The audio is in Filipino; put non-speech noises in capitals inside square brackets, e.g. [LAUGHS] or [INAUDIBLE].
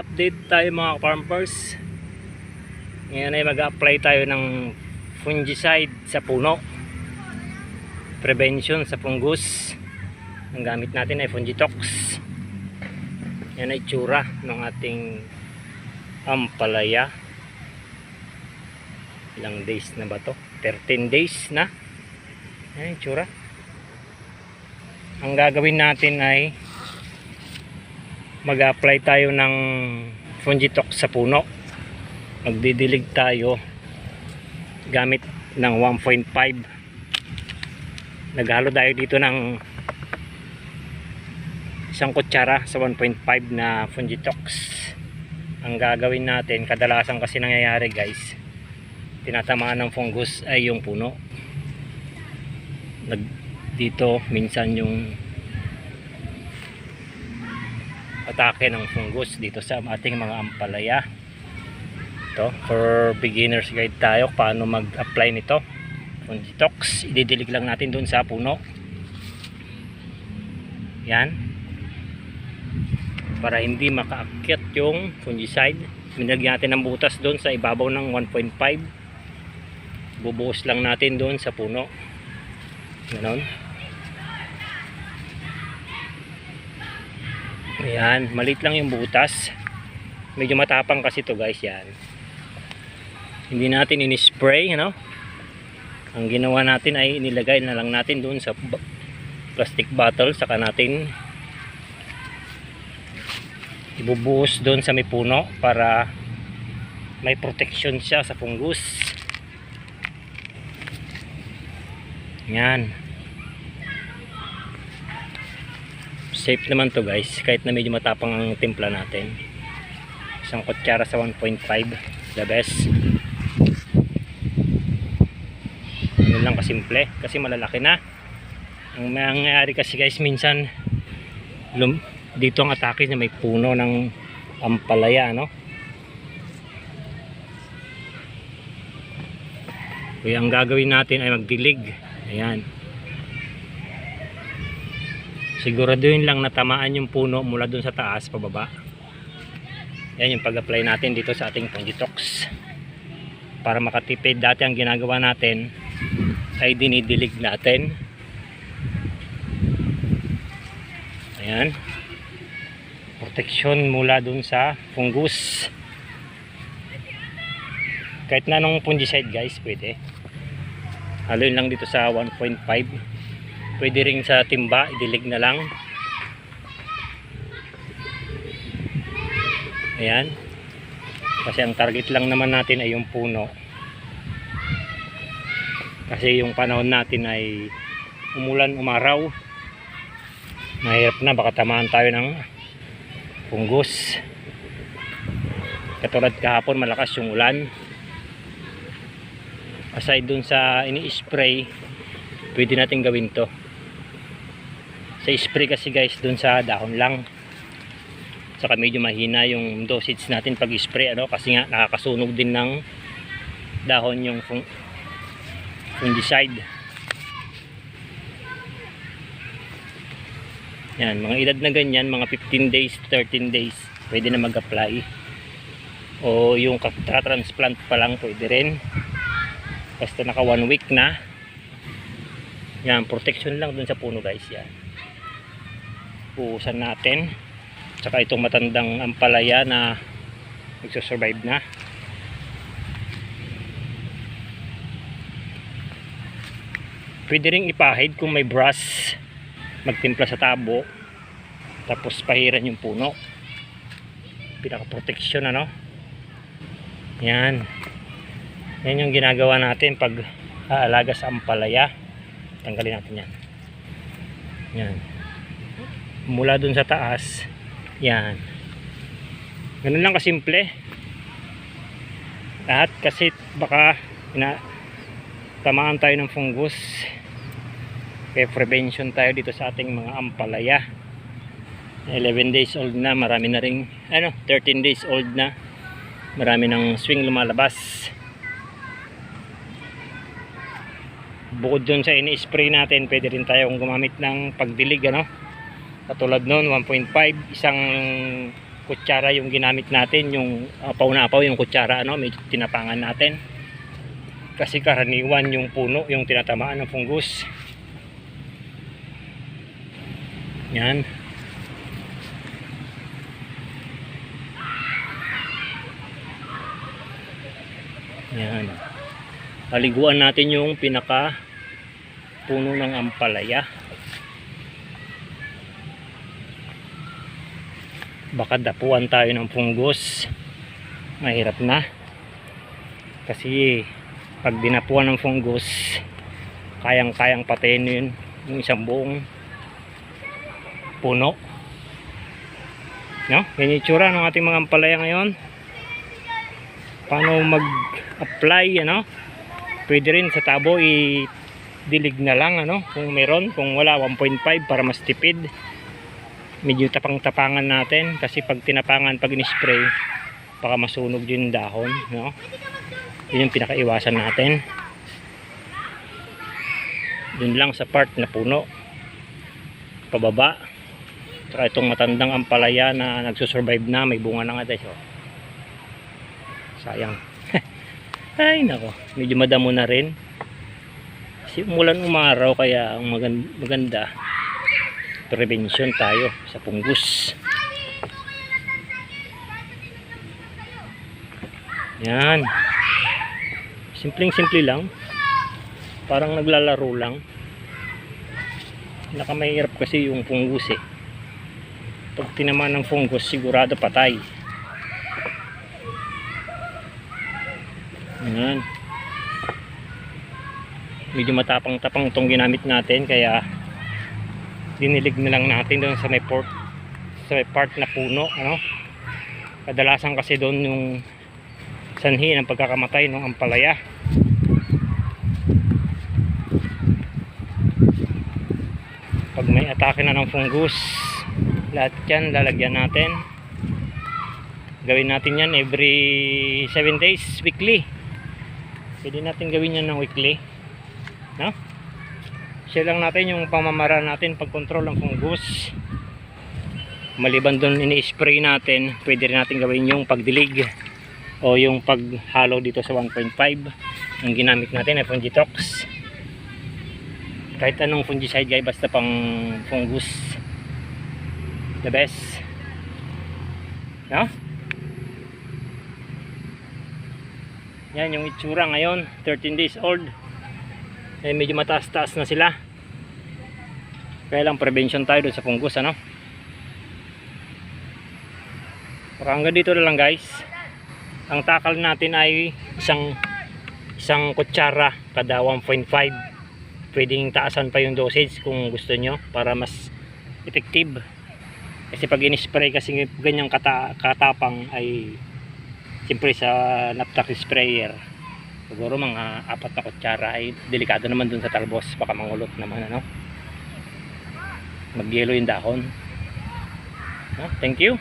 update tayo mga farmers. Ngayon ay mag-apply tayo ng fungicide sa puno. Prevention sa fungus. Ang gamit natin ay Fungitox. Yan ay tsura ng ating ampalaya. Ilang days na ba to? 13 days na. Yan yung tsura. Ang gagawin natin ay mag-apply tayo ng Fungitox sa puno. Magdidilig tayo gamit ng 1.5. Naghalo tayo dito ng isang kutsara sa 1.5 na Fungitox. Ang gagawin natin, kadalasan kasi nangyayari guys, tinatamaan ng fungus ay yung puno. Nag, dito minsan yung atake ng fungus dito sa ating mga ampalaya. Ito for beginners guide tayo paano mag-apply nito. Fungitox ididilig lang natin dun sa puno. Yan. Para hindi makaakyat yung fungicide minagyan natin ng butas dun sa ibabaw ng 1.5 bubuhos lang natin dun sa puno. Ganon Ayan, maliit lang yung butas. Medyo matapang kasi to guys, yan. Hindi natin in-spray, ano? Ang ginawa natin ay inilagay na lang natin doon sa plastic bottle saka natin ibubuhos doon sa may puno para may protection siya sa fungus. Yan. Safe naman to guys. Kahit na medyo matapang ang timpla natin. Isang kutsara sa 1.5 the best. Yun lang kasimple. Kasi malalaki na. Ang mangyayari kasi guys minsan lum dito ang atake na may puno ng ampalaya no kaya ang gagawin natin ay magdilig. Ayan siguraduhin lang natamaan yung puno mula dun sa taas pababa. Yan yung pag-apply natin dito sa ating Fungitox para makatipid dati ang ginagawa natin ay dinidilig natin. Ayan. Protection mula dun sa fungus. Kahit na nung fungicide guys pwede. Haluin lang dito sa 1.5 pwede ring sa timba idilig na lang. Ayan. Kasi ang target lang naman natin ay yung puno. Kasi yung panahon natin ay umulan umaraw. Mahirap na baka tamaan tayo ng punggos katulad kahapon malakas yung ulan. Aside dun sa ini-spray pwede natin gawin to sa spray kasi guys dun sa dahon lang. Saka medyo mahina yung dosage natin pag spray ano? Kasi nga nakakasunog din ng dahon yung fung fungicide. Yan mga edad na ganyan mga 15 days 13 days pwede na mag apply o yung transplant pa lang pwede rin. Basta naka 1 week na. Yan protection lang dun sa puno guys yan buusan natin. Tsaka itong matandang ampalaya na magsusurvive na. Pwede rin ipahid kung may brush magtimpla sa tabo tapos pahiran yung puno. Pinaka protection ano? Yan. Yan yung ginagawa natin pag aalaga sa ampalaya. Tanggalin natin yan. Yan mula dun sa taas. Yan. Ganun lang kasimple. Lahat kasi baka ina tamaan tayo ng fungus. Kaya prevention tayo dito sa ating mga ampalaya. 11 days old na marami na ring ano 13 days old na. Marami ng swing lumalabas. Bukod dun sa ini-spray natin pwede rin tayong gumamit ng pagdilig ano katulad nun 1.5 isang kutsara yung ginamit natin yung uh, pauna-apaw yung kutsara ano medyo tinapangan natin. Kasi karaniwan yung puno yung tinatamaan ng fungus. Yan. Yan. Paliguan natin yung pinaka puno ng ampalaya baka dapuan tayo ng fungus. Mahirap na. Kasi pag dinapuan ng fungus kayang kayang patayin yun yung isang buong puno. No? yan yung itsura ng ating mga ampalaya ngayon. Paano mag apply ano? Pwede rin sa tabo i dilig na lang ano? Kung meron kung wala 1.5 para mas tipid medyo tapang-tapangan natin kasi pag tinapangan pag in-spray baka masunog yung dahon no? yun yung pinakaiwasan natin. Dun lang sa part na puno. Pababa. Saka itong matandang ampalaya na nagsusurvive na may bunga na nga guys oh. sayang. [LAUGHS] Ay nako. Medyo madamo na rin. Kasi umulan umaraw kaya ang magan- maganda prevention tayo sa punggus. Yan. Simpleng simple lang. Parang naglalaro lang. Nakamahirap kasi yung fungus eh. Pag tinamaan ng fungus sigurado patay. Yan. Medyo matapang-tapang itong ginamit natin kaya dinilig na lang natin doon sa may port sa may part na puno ano? Kadalasan kasi doon yung sanhi ng pagkakamatay ng ampalaya. Pag may atake na ng fungus lahat yan lalagyan natin. Gawin natin yan every 7 days weekly. Pwede natin gawin yan ng weekly no? Share lang natin yung pamamaraan natin pag control ng fungus. Maliban doon ini-spray natin pwede rin natin gawin yung pagdilig o yung paghalo dito sa 1.5 ang ginamit natin ay Fungitox. Kahit anong fungicide guys basta pang fungus. The best. No? yan yung itsura ngayon. 13 days old eh medyo mataas-taas na sila. Kaya lang prevention tayo dun sa fungus ano? Baka hanggang dito na lang guys. Ang takal natin ay isang isang kutsara kada 1.5 pwedeng taasan pa yung dosage kung gusto nyo para mas effective. Kasi pag in-spray kasi ganyang kata, katapang ay siyempre sa naptak sprayer siguro mga apat na kutsara ay delikado naman dun sa talbos. Baka mangulot naman ano? Magyelo yung dahon. No? thank you